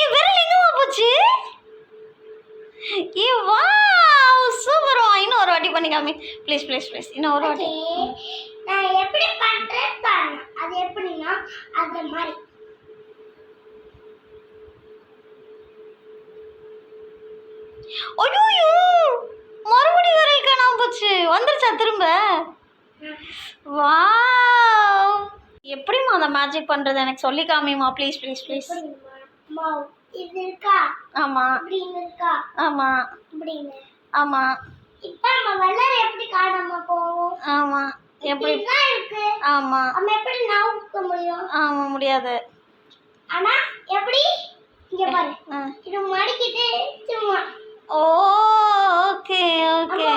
ஏ விரல் எங்கம்மா போச்சு? ஏ வா. சூப்பர் இன்னும் ஒரு வாட்டி பண்ணி காமி. ப்ளீஸ் ப்ளீஸ் ப்ளீஸ் இன்னும் ஒரு வாட்டி. நான் எப்படி பண்ணுறேன் பாருங்க. அது எப்படின்னா அந்த மாதிரி. ஐயோ மறுபடி விரல் காணாம போச்சு. வந்துருச்சா திரும்ப? வா எப்படிம்மா அந்த மேஜிக் பண்ணுறது எனக்கு சொல்லி காமியுமா ப்ளீஸ் ப்ளீஸ் ப்ளீஸ் இது இருக்கா? ஆமாம் இப்படின்னு இருக்கா? ஆமாம் இப்படின்னு ஆமாம் இப்ப நம்ம வளர எப்படி காணாம போவோம்? ஆமாம் எப்படி? இருக்கு. ஆமாம் நம்ம எப்படி நவுக்க முடியும்? ஆமாம் முடியாது. ஆனா எப்படி? இங்க பாரு. இது மடிக்கிட்டு சும்மா. Okay okay.